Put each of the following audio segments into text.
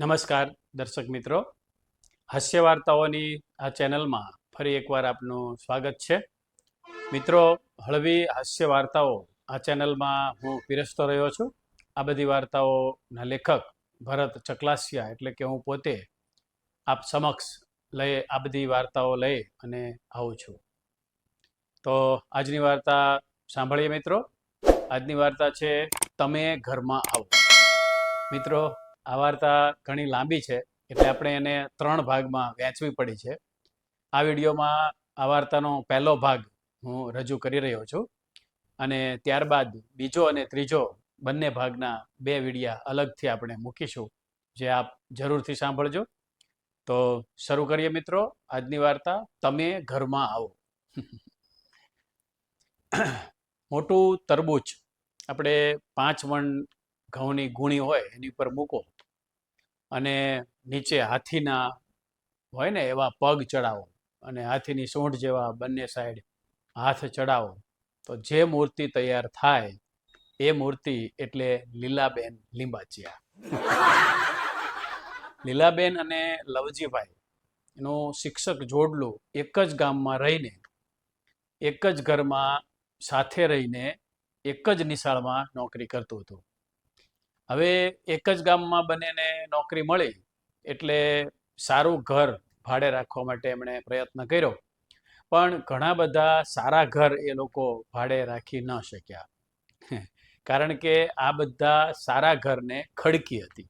નમસ્કાર, દર્શક મિત્રો. હાસ્ય વાર્તાઓની આ ચેનલમાં ફરી એકવાર આપનું સ્વાગત છે. મિત્રો, હળવી હાસ્ય વાર્તાઓ આ ચેનલમાં હું પીરસતો રહ્યો છું. આ બધી વાર્તાઓના લેખક ભરત ચકલાસિયા એટલે કે હું પોતે આપ સમક્ષ લઈ આ બધી વાર્તાઓ લઈ અને આવું છું. તો આજની વાર્તા સાંભળીએ મિત્રો. આજની વાર્તા છે, તમે ઘરમાં આવો. મિત્રો આ વાર્તા ઘણી લાંબી છે, એટલે આપણે એને ત્રણ ભાગમાં વહેંચવી પડી છે. આ વિડીયોમાં આ વાર્તાનો પહેલો ભાગ હું રજૂ કરી રહ્યો છું અને ત્યારબાદ બીજો અને ત્રીજો બંને ભાગના બે વિડીયા અલગથી આપણે મૂકીશું, જે આપ જરૂરથી સાંભળજો. તો શરૂ કરીએ મિત્રો આજની વાર્તા, તમે ઘરમાં આવો. મોટું તરબૂચ, આપણે પાંચ મણ ઘઉંની ગુણી હોય એની ઉપર મૂકો. અને નીચે હાથીના હોય ને એવા પગ ચડાવો અને હાથીની સૂંઢ જેવા બંને સાઈડ હાથ ચડાવો. તો જે મૂર્તિ તૈયાર થાય, એ મૂર્તિ એટલે લીલાબેન લીંબાચિયા. લીલાબેન અને લવજીભાઈ એનું શિક્ષક જોડલું એક જ ગામમાં રહીને, એક જ ઘરમાં સાથે રહીને, એક જ નિશાળમાં નોકરી કરતું હતું. હવે એક જ ગામમાં બંનેને નોકરી મળી એટલે સારું ઘર ભાડે રાખવા માટે એમણે પ્રયત્ન કર્યો. પણ ઘણા બધા સારા ઘર એ લોકો ભાડે રાખી ન શક્યા. કારણ કે આ બધા સારા ઘરને ખડકી હતી.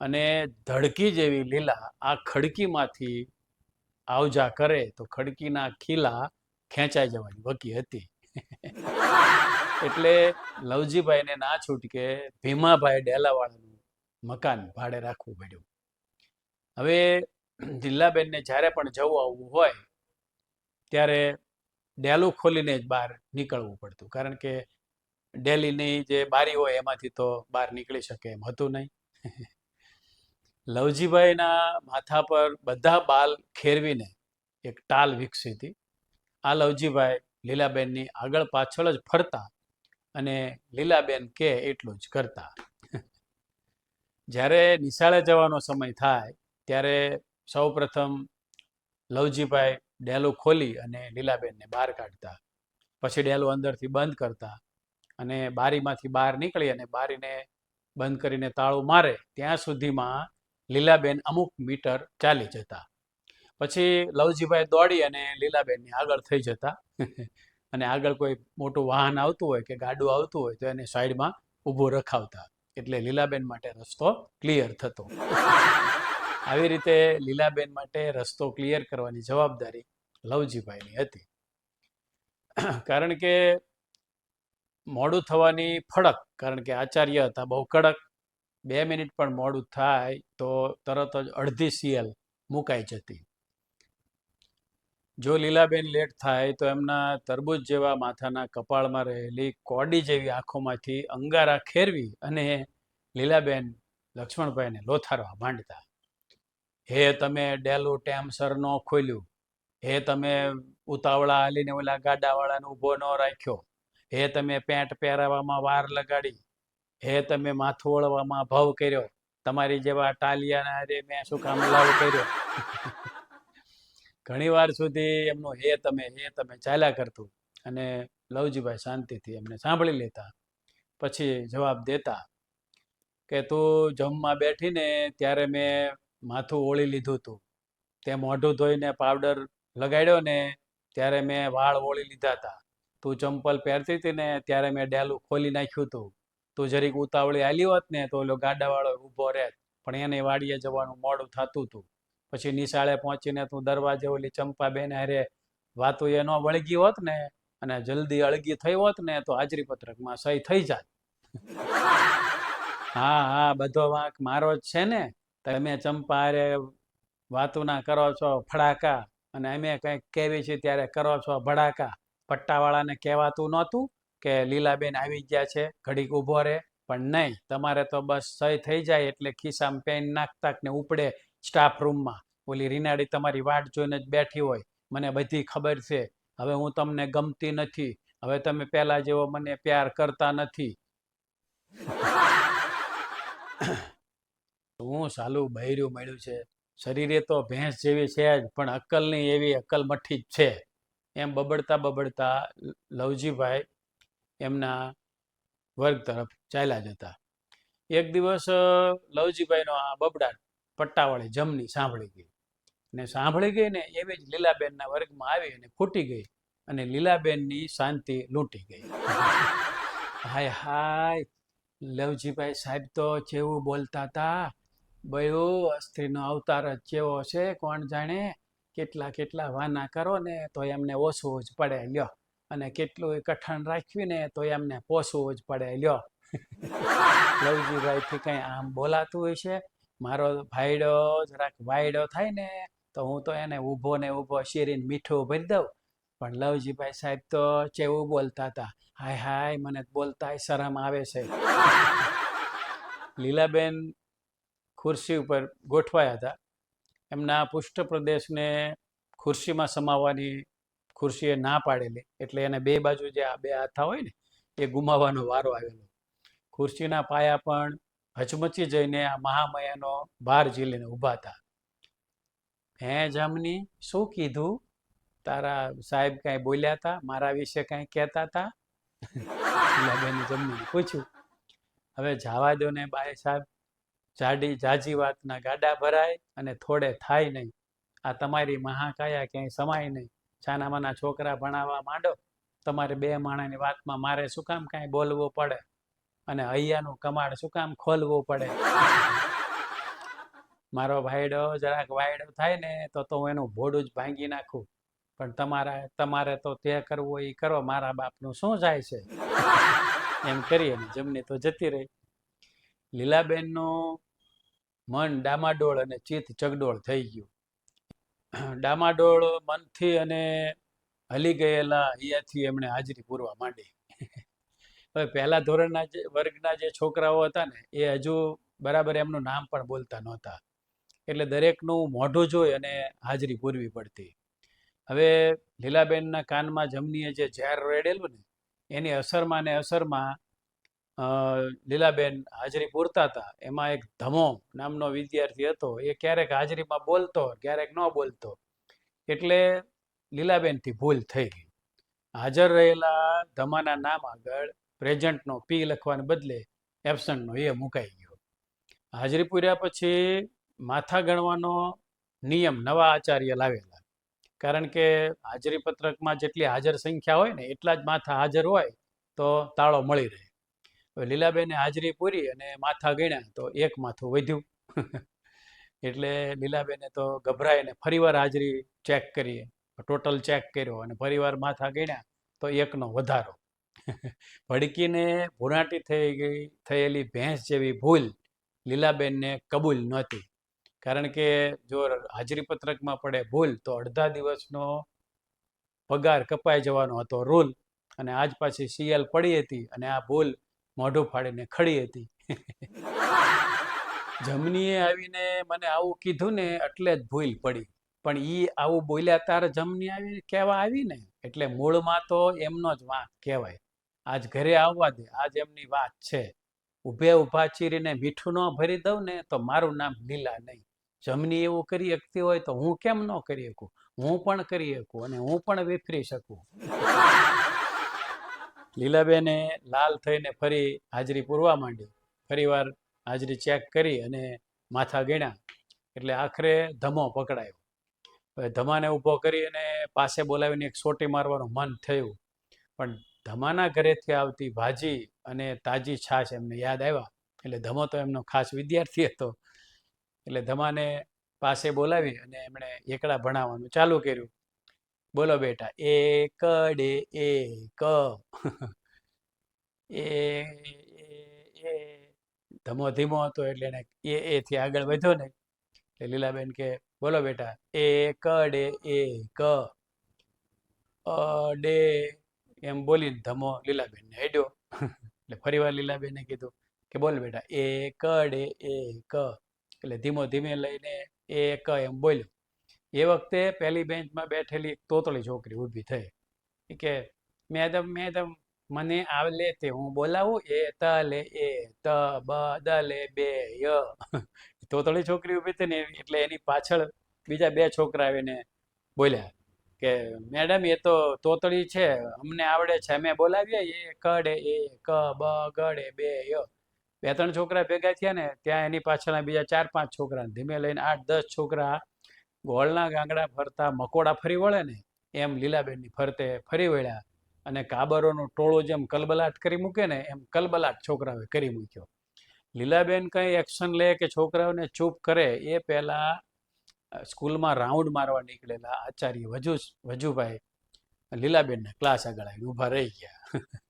અને ધડકી જેવી લીલા આ ખડકીમાંથી આવજા કરે તો ખડકીના ખીલા ખેંચાઈ જવાની વકી હતી. એટલે લવજીભાઈને ના છૂટકે ભીમાભાઈ ડેલાવાળાનું મકાન ભાડે રાખવું પડ્યું. હવે દિલ્લાબેનને જ્યારે પણ જવું આવવું હોય, ત્યારે ડેલું ખોલીને જ બહાર નીકળવું પડતું. કારણ કે ડેલીની જે બારી હોય એમાંથી તો બહાર નીકળી શકે એમ હતું નહીં. લવજીભાઈના માથા પર બધા બાલ ખેરવીને એક ટાલ વિકસી હતી. આ લવજીભાઈ લીલાબેનની આગળ પાછળ જ ફરતા અને લીલાબેન કે એટલું જ કરતા. જ્યારે નિશાળે જવાનો સમય થાય, ત્યારે સૌ પ્રથમ લવજીભાઈ ડેલું ખોલી અને લીલાબેનને બહાર કાઢતા. પછી ડેલું અંદરથી બંધ કરતા અને બારીમાંથી બહાર નીકળી અને બારીને બંધ કરીને તાળું મારે, ત્યાં સુધીમાં લીલાબેન અમુક મીટર ચાલી જતા. પછી લવજીભાઈ દોડી અને લીલાબેનની આગળ થઈ જતા. અને આગળ કોઈ મોટું વાહન આવતું હોય કે ગાડું આવતું હોય તો એને સાઈડમાં ઊભો રખાવતા. એટલે લીલાબેન માટે રસ્તો ક્લિયર થતો. આવી રીતે લીલાબેન માટે રસ્તો ક્લિયર કરવાની જવાબદારી લવજીભાઈની હતી. કારણ કે મોડું થવાની ફડક કારણ કે આચાર્ય હતા બહુ કડક, બે મિનિટ પણ મોડું થાય તો તરત જ અડધી સીએલ મુકાઈ જતી. જો લીલાબેન લેટ થાય તો એમના તરબૂચ જેવા માથાના કપાળમાં રહેલી કોડી જેવી આંખોમાંથી અંગારા ખેરવી અને લીલાબેન લક્ષ્મણભાઈને લોથારવા માંડતા. હે તમે ડેલું ટેમસર ન ખોલ્યું. હે તમે ઉતાવળા હાલીને ઓલા ગાડાવાળાને ઊભો ન રાખ્યો. હે તમે પેન્ટ પહેરાવામાં વાર લગાડી. હે તમે માથું ઓળવામાં ભાવ કર્યો. તમારી જેવા ટાલિયાના અરે મેં શું કામ લાવ કર્યો? ઘણી વાર સુધી એમનું હે તમે હે તમે ચાલ્યા કરતું અને લવજીભાઈ શાંતિથી એમને સાંભળી લેતા, પછી જવાબ દેતા કે તું જમવા બેઠીને ત્યારે મેં માથું ઓળી લીધું હતું તે મોઢું ધોઈને પાવડર લગાડ્યો ને ત્યારે મેં વાળ ઓળી લીધા હતા તું ચંપલ પહેરતી હતી ને ત્યારે મેં ડેલું ખોલી નાખ્યું હતું તું જરીક ઉતાવળી આલી હોત ને તો ઓલો ગાડાવાળો ઊભો રહેત, પણ એને વાડીએ જવાનું મોડું થતું હતું પછી નિશાળે પહોંચીને તું દરવાજે ઓલી ચંપાબેન હારે વાતું એ ન વળગી હોત ને અને જલ્દી અળગી થઈ હોત ને તો હાજરી પત્રકમાં સહી થઈ જાત. હા હા બધો વાંક મારો જ છે ને. તમે ચંપા હારે વાતું ના કરો છો ફડાકા અને અમે કંઈક કેવી છે ત્યારે કરો છો ભડાકા. પટ્ટાવાળાને કહેવાતું નહોતું કે લીલાબેન આવી ગયા છે ઘડીક ઊભો રહે. પણ નહીં તમારે તો બસ સહી થઈ જાય એટલે ખિસ્સામાં પેન નાખતા ને ઉપડે સ્ટાફ રૂમમાં ઓલી રીનાડી તમારી વાટ જોઈને જ બેઠી હોય. મને બધી ખબર છે. હવે હું તમને ગમતી નથી. હવે તમે પહેલા જેવો મને પ્યાર કરતા નથી. હું સાલું બહેર્યું મળ્યું છે. શરીરે તો ભેંસ જેવી છે જ, પણ અક્કલની એવી અક્કલ મઠી જ છે. એમ બબડતા બબડતા લવજીભાઈ એમના વર્ગ તરફ ચાલ્યા જતા. એક દિવસ લવજીભાઈનો આ બબડાટ પટ્ટાવાળી જમની સાંભળી ગઈ. ને સાંભળી ગઈ ને એવી જ લીલાબેનના વર્ગમાં આવી અને ફૂટી ગઈ અને લીલાબેનની શાંતિ લૂંટી ગઈ. હાય હાય, લવજીભાઈ સાહેબ તો જેવું બોલતા હતા. બયો અસ્ત્રીનો અવતાર જ જેવો છે, કોણ જાણે? કેટલા કેટલા વાના કરો ને તો એમને ઓછું જ પડે લ્યો. અને કેટલું કઠણ રાખ્યું ને તો એમને પોસવું જ પડે લ્યો. લવજીભાઈથી કંઈ આમ બોલાતું હોય છે? મારો ભાઈડો જરાક વાયડો થાય ને, તો હું તો એને ઊભો ને ઊભો શેરીને મીઠું ભરી દઉં. પણ લવજીભાઈ સાહેબ તો ચેવું બોલતા હતા. હાય હાય, મને બોલતા શરમ આવે છે. લીલાબેન ખુરશી ઉપર ગોઠવાયા હતા. એમના પુષ્ટ પ્રદેશને ખુરશીમાં સમાવવાની ખુરશીએ ના પાડેલી. એટલે એને બે બાજુ જે આ બે હાથા હોય ને, એ ગુમાવવાનો વારો આવેલો. ખુરશીના પાયા પણ હચમચી જઈને આ મહામયાનો ભાર ઝીલીને ઊભા હતા હે જમની શું કીધું? તારા સાહેબ કાંઈ બોલ્યા હતા મારા વિશે કાંઈ કહેતા હતા લગન જમનીને પૂછ્યું. હવે જવા દો ને બાય સાહેબ. જાડી જાજી વાતના ગાડા ભરાય અને થોડે થાય નહીં. આ તમારી મહાકાયા ક્યાંય સમાય નહીં. છાનામાના છોકરા ભણાવવા માંડો. તમારે બે માણાની વાતમાં મારે શું કામ કાંઈ બોલવું પડે? અને હૈયાનું કમાડ શું કામ ખોલવું પડે? મારો ભાઈડો જરાક વાયડો થાય ને તો તો હું એનું ભોડું જ ભાંગી નાખું. પણ તમારા તમારે તો તે કરવું હોય એ કરો મારા બાપનું શું જાય છે? એમ કરીએ ને જમની તો જતી રહી. લીલાબેનનું મન ડામાડોળ અને ચિત્ત ચગડોળ થઈ ગયું. ડામાડોળ મનથી અને હલી ગયેલા અહીંયાથી એમણે હાજરી પૂરવા માંડી. હવે પહેલા ધોરણના જે, વર્ગના જે છોકરાઓ હતા ને, એ હજુ બરાબર એમનું નામ પણ બોલતા નહોતા. એટલે દરેકનું મોઢું જોઈ અને હાજરી પૂરવી પડતી. હવે લીલાબેનના કાનમાં જમનીએ જે ઝેર રેડેલું ને, એની અસરમાં ને અસરમાં લીલાબેન હાજરી પૂરતા હતા. એમાં એક ધમો નામનો વિદ્યાર્થી હતો, એ ક્યારેક હાજરીમાં બોલતો, ક્યારેક ન બોલતો. એટલે લીલાબેનથી ભૂલ થઈ ગઈ. હાજર રહેલા ધમાના નામ આગળ પ્રેઝન્ટનો પી લખવાને બદલે એબસન્ટનો એ મુકાઈ ગયો. હાજરી પૂર્યા પછી માથા ગણવાનો નિયમ નવા આચાર્ય લાવેલા. કારણ કે હાજરી પત્રકમાં જેટલી હાજર સંખ્યા હોય ને એટલા જ માથા હાજર હોય તો તાળો મળી રહે. હવે લીલાબેને હાજરી પૂરી અને માથા ગણ્યા તો એક માથું વધ્યું. એટલે લીલાબેને તો ગભરાઈને ફરીવાર હાજરી ચેક કરીએ. ટોટલ ચેક કર્યો અને ફરીવાર માથા ગણ્યા તો એકનો વધારો. ભડકીને ભૂરાટી થઈ ગઈ, થયેલી ભેંસ જેવી ભૂલ લીલાબેનને કબૂલ નહોતી. કારણ કે જો હાજરી પત્રકમાં પડે ભૂલ, તો અડધા દિવસનો પગાર કપાઈ જવાનો હતો રૂલ. અને આજ પાછી સીએલ પડી હતી અને આ ભૂલ મોઢું ફાડીને ખડી હતી. જમનીએ આવીને મને આવું કીધું ને એટલે જ ભૂલ પડી. પણ ઈ આવું બોલ્યા તાર જમની આવી કહેવા આવી ને એટલે મૂળમાં તો એમનો જ વાંક કહેવાય. આજ ઘરે આવવા દે, આજ એમની વાત છે. ઊભે ઊભા ચીરીને મીઠું ન ભરી દઉં ને તો મારું નામ લીલા નહીં. જમની એવું કરી શકતી હોય તો હું કેમ ન કરી શકું? હું પણ કરી શકું અને હું પણ વિફરી શકું. લીલાબેને લાલ થઈને ફરી હાજરી પૂરવા માંડી. ફરીવાર હાજરી ચેક કરી અને માથા ગણ્યા. એટલે આખરે ધમો પકડાયો. ધમાને ઊભો કરી અને પાસે બોલાવીને એક સોટી મારવાનું મન થયું. પણ ધમાના ઘરેથી આવતી ભાજી અને તાજી છાશ એમને યાદ આવ્યા. એટલે ધમો તો એમનો ખાસ વિદ્યાર્થી હતો. એટલે ધમાને પાસે બોલાવી અને એમણે એકડા ભણાવવાનું ચાલુ કર્યું. બોલો બેટા, એક ડે, એક. એ એ એ. ધમો ધીમો હતો એટલે એને એ, એથી આગળ વધ્યો ને એટલે લીલાબેન કે, બોલો બેટા, એક ડે એ ક ડે એમ બોલીને ધમો લીલાબેનને હેડ્યો. એટલે ફરી વાર લીલાબેને કીધું કે બોલ બેટા એ ક ડે ક એટલે ધીમો ધીમે લઈને એ ક એમ બોલ્યો. એ વખતે પહેલી બેન્ચમાં બેઠેલી એક તોતળી છોકરી ઊભી થઈ. કે, મેડમ મેડમ, મને આવલે તે હું બોલાવું? એ ત લે એ ત, બ, દ, લે, બે, ય. તોતળી છોકરી ઊભી થઈ ને એટલે એની પાછળ બીજા બે છોકરા આવીને બોલ્યા. કે મેડમ, એ તો તોતળી છે, અમને આવડે છે, અમે બોલાવીએ, એ કડે, એ ક, બ, ગડે, બે, ય. બે, ત્રણ છોકરા ભેગા થયા ને, ત્યાં એની પાછળના બીજા ચાર, પાંચ છોકરા ધીમે લઈને આઠ, દસ છોકરા ગોળના ગાંગડા ફરતા, મકોડા ફરી વળે ને, એમ લીલાબેનની ફરતે ફરી વળ્યા અને કાબરોનો ટોળો જેમ કલબલાટ કરી મૂકે ને, એમ કલબલાટ છોકરાઓએ કરી મૂક્યો. લીલાબેન કંઈ એક્શન લે કે છોકરાઓને ચૂપ કરે, એ પહેલા સ્કૂલમાં રાઉન્ડ મારવા નીકળેલા આચાર્ય વજુ, વજુભાઈ લીલાબેનના ક્લાસ આગળ આવીને ઊભા રહી ગયા.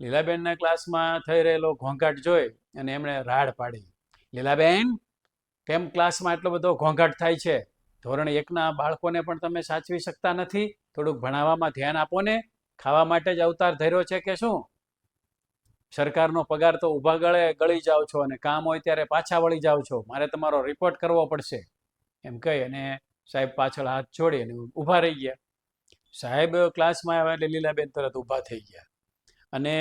લીલાબેનના ક્લાસમાં થઈ રહેલો ઘોંઘાટ જોઈ અને એમણે રાડ પાડી. લીલાબેન, કેમ ક્લાસમાં એટલો બધો ઘોંઘાટ થાય છે? ધોરણ એકના બાળકોને પણ તમે સાચવી શકતા નથી. થોડુંક ભણાવવામાં ધ્યાન આપો ને. ખાવા માટે જ અવતાર ધર્યો છે કે શું? સરકારનો પગાર તો ઊભા ગળે ગળી જાઓ છો અને કામ હોય ત્યારે પાછા વળી જાઓ છો. મારે તમારો રિપોર્ટ કરવો પડશે. એમ કહી અને સાહેબ પાછળ હાથ છોડી અને ઊભા રહી ગયા. સાહેબ ક્લાસમાં આવ્યા એટલે લીલાબેન તરત ઊભા થઈ ગયા અને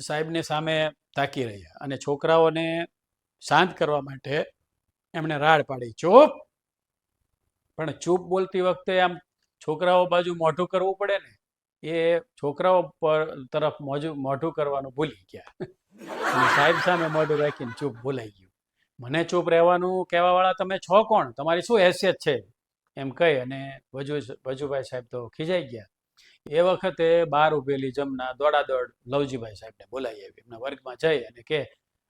સાહેબને સામે તાકી રહ્યા અને છોકરાઓને શાંત કરવા માટે એમણે રાડ પાડી, ચૂપ! પણ ચૂપ બોલતી વખતે આમ છોકરાઓ બાજુ મોઢું કરવું પડે ને, એ છોકરાઓ પર તરફ મોજું, મોઢું કરવાનું ભૂલી ગયા. સાહેબ સામે મોઢું રાખીને ચૂપ ભૂલાઈ ગયું. મને ચૂપ રહેવાનું કહેવાવાળા તમે છો કોણ? તમારી શું હેસિયત છે? એમ કહી અને વજુ વજુભાઈ સાહેબ તો ખીજાઈ ગયા. એ વખતે બહાર ઉભેલી જમના દોડાદોડ લવજીભાઈ સાહેબને બોલાવી આવી. એમના વર્ગમાં જઈ અને કે,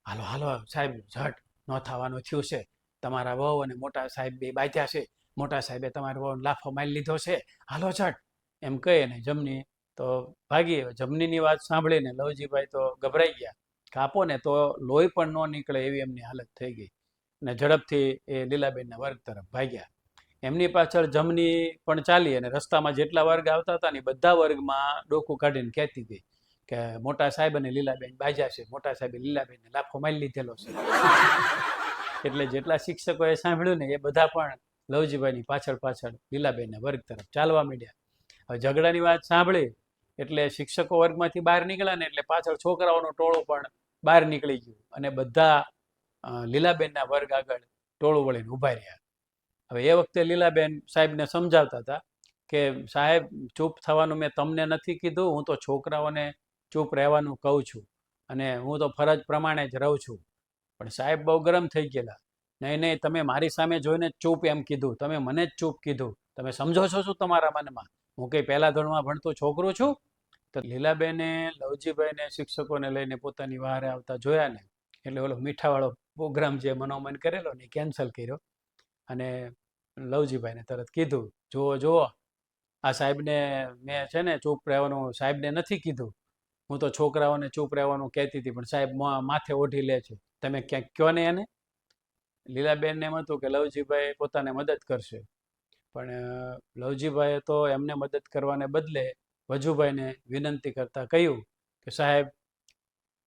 હાલો હાલો, સાહેબ, ઝટ. ન થવાનું થયું છે. તમારા વહુ અને મોટા સાહેબ બે બાંધ્યા છે. મોટા સાહેબે તમારા વહુ લાફો મારી લીધો છે. હાલો, ઝટ. એમ કહી અને જમની તો ભાગી. જમનીની વાત સાંભળીને લવજીભાઈ તો ગભરાઈ ગયા. કાપો ને તો લોહી પણ ન નીકળે એવી એમની હાલત થઈ ગઈ. અને ઝડપથી એ લીલાબેનના વર્ગ તરફ ભાગ્યા. એમની પાછળ જમની પણ ચાલી અને રસ્તામાં જેટલા વર્ગ આવતા હતા ને બધા વર્ગમાં ડોકું કાઢીને કહેતી હતી કે મોટા સાહેબ અને લીલાબેન બાજા છે. મોટા સાહેબે લીલાબેનને લાફો મારી લીધેલો છે. એટલે જેટલા શિક્ષકોએ સાંભળ્યું ને એ બધા પણ લવજીભાઈની પાછળ પાછળ લીલાબેનના વર્ગ તરફ ચાલવા માંડ્યા. હવે ઝઘડાની વાત સાંભળી એટલે શિક્ષકો વર્ગમાંથી બહાર નીકળ્યા ને એટલે પાછળ છોકરાઓનો ટોળો પણ બહાર નીકળી ગયું અને બધા લીલાબેનના વર્ગ આગળ ટોળું વળીને ઊભા રહ્યા. હવે એ વખતે લીલાબેન સાહેબને સમજાવતા હતા કે, સાહેબ, ચૂપ થવાનું મેં તમને નથી કીધું, હું તો છોકરાઓને ચૂપ રહેવાનું કહું છું અને હું તો ફરજ પ્રમાણે જ રહું છું. પણ સાહેબ બહુ ગરમ થઈ ગયેલા. નહીં નહીં, તમે મારી સામે જોઈને ચૂપ એમ કીધું. તમે મને જ ચૂપ કીધું. તમે સમજો છો શું તમારા મનમાં? હું કંઈ પહેલા ધોરણમાં ભણતો છોકરો છું? તો લીલાબેને, લવજીભાઈને શિક્ષકોને લઈને પોતાની વારે આવતા જોયા ને એટલે ઓલો મીઠાવાળો પ્રોગ્રામ જે મનોમન કરેલો ને કેન્સલ કર્યો. અને લવજીભાઈને તરત કીધું, જુઓ જુઓ, આ સાહેબને મેં છે ને ચૂપ રહેવાનું સાહેબને નથી કીધું. હું તો છોકરાઓને ચૂપ રહેવાનું કહેતી હતી, પણ સાહેબ માથે ઓઢી લે છે. તમે ક્યાંક કહો ને એને? લીલાબેનને એમ હતું કે લવજીભાઈ પોતાને મદદ કરશે. પણ લવજીભાઈએ તો એમને મદદ કરવાને બદલે વજુભાઈને વિનંતી કરતાં કહ્યું કે, સાહેબ,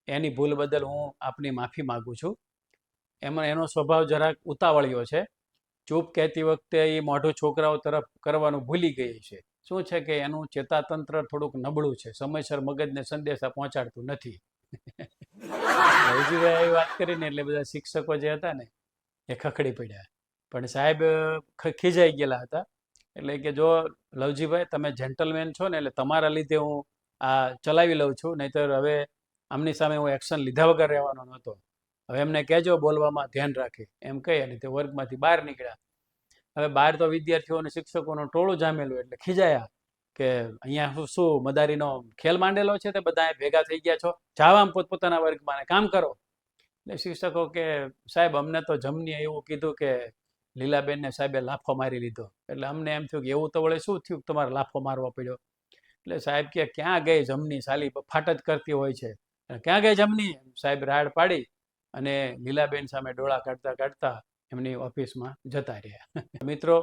એની ભૂલ બદલ હું આપની માફી માગું છું. એમાં એનો સ્વભાવ જરાક ઉતાવળિયો છે. ચૂપ કહેતી વખતે એ મોઢું છોકરાઓ તરફ કરવાનું ભૂલી ગઈ છે. શું છે કે એનું ચેતાતંત્ર થોડુંક નબળું છે? સમયસર મગજને સંદેશા પહોંચાડતું નથી. હજીભાઈ વાત કરીને એટલે બધા શિક્ષકો જે હતા ને, એ ખખડી પડ્યા. પણ સાહેબ ખીજાઈ ગયેલા હતા. એટલે કે જો, લવજીભાઈ, તમે જેન્ટલમેન છો ને એટલે તમારા લીધે હું આ ચલાવી લઉં છું, નહીતર હવે આમની સામે હું એક્શન લીધા વગર રહેવાનો નહોતો. હવે એમને કહેજો બોલવામાં ધ્યાન રાખે. એમ કહી અને તે વર્ગમાંથી બહાર નીકળ્યા. હવે બહાર તો વિદ્યાર્થીઓ અને શિક્ષકોનું ટોળું જામેલું એટલે ખીજાયા કે અહીંયા શું- મદારીનો ખેલ માંડેલો છે તે બધા ભેગા થઈ ગયા છો? જાઓ આમ પોતપોતાના વર્ગમાં કામ કરો. એટલે શિક્ષકો કે સાહેબ અમને તો જમનીએ એવું કીધું કે લીલાબેનને સાહેબે લાફો મારી લીધો. એટલે અમને એમ થયું કે એવું તો વળે શું થયું તમારે લાફો મારવો પડ્યો? એટલે સાહેબ કે ક્યાં ગઈ જમની? સાલી ફાટ જ કરતી હોય છે. ક્યાં ગઈ જમની? સાહેબ રાડ પાડી અને લીલાબેન સામે ડોળા કાઢતા કાઢતા એમની ઓફિસમાં જતા રહ્યા. મિત્રો,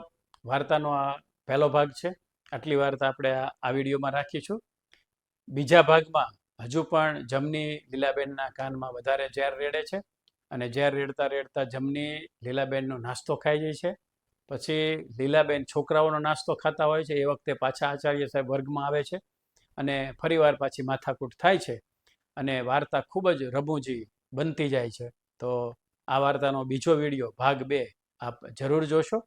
વાર્તાનો આ પહેલો ભાગ છે. આટલી વાર્તા આપણે આ વિડીયોમાં રાખીશું. બીજા ભાગમાં હજુ પણ જમની લીલાબેનના કાનમાં વધારે ઝેર રેડે છે. અને ઝેર રેડતા રેડતા જમની લીલાબેનનો નાસ્તો ખાઈ જાય છે, પછી લીલાબેન છોકરાઓનો નાસ્તો ખાતા હોય છે, એ વખતે પાછા આચાર્ય સાહેબ વર્ગમાં આવે છે અને ફરીવાર પાછી માથાકૂટ થાય છે અને વાર્તા ખૂબ જ રમૂજી બનતી જાય છે. તો આ વાર્તાનો બીજો વીડિયો ભાગ બે આપ જરૂર જોશો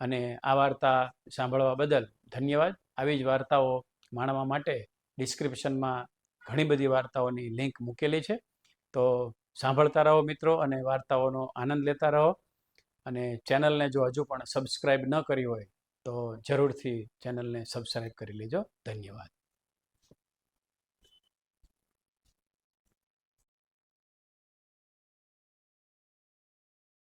અને આ વાર્તા સાંભળવા બદલ ધન્યવાદ. આવી જ વાર્તાઓ માણવા માટે ડિસ્ક્રિપ્શનમાં ઘણી બધી વાર્તાઓની લિંક મૂકેલી છે. તો સાંભળતા રહો મિત્રો અને વાર્તાઓનો આનંદ લેતા રહો. અને ચેનલને જો હજુ પણ સબસ્ક્રાઈબ ન કરી હોય તો જરૂરથી ચેનલને સબસ્ક્રાઈબ કરી લેજો. ધન્યવાદ.